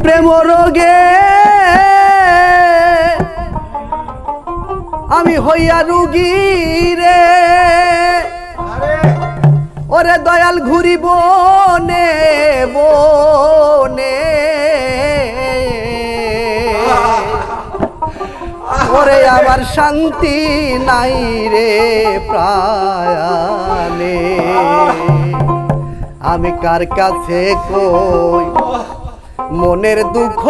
প্রেম রোগে। আমি হইয়া রুগী রে। ওরে দয়াল ঘুরি বনে বনে ওরে আমার শান্তি নাই রে প্রায় আমি কার কাছে কই? মনের দুঃখ।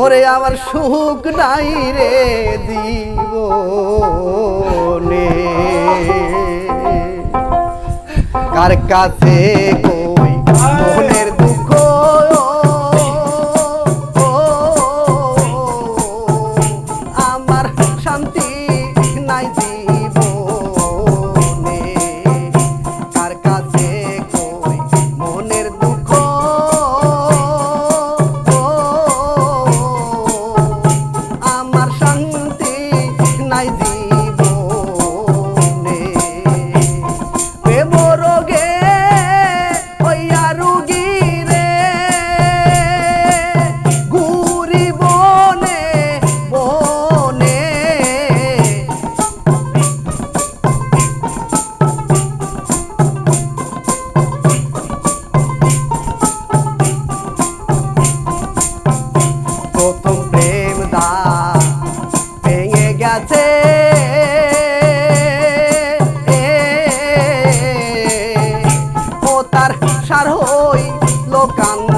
ওরে আমার সুখ নাই রে দিব কার কাছে কই আমার সার হই লোকাঙ্গ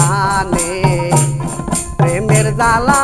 জানে প্রেমের জ্বালা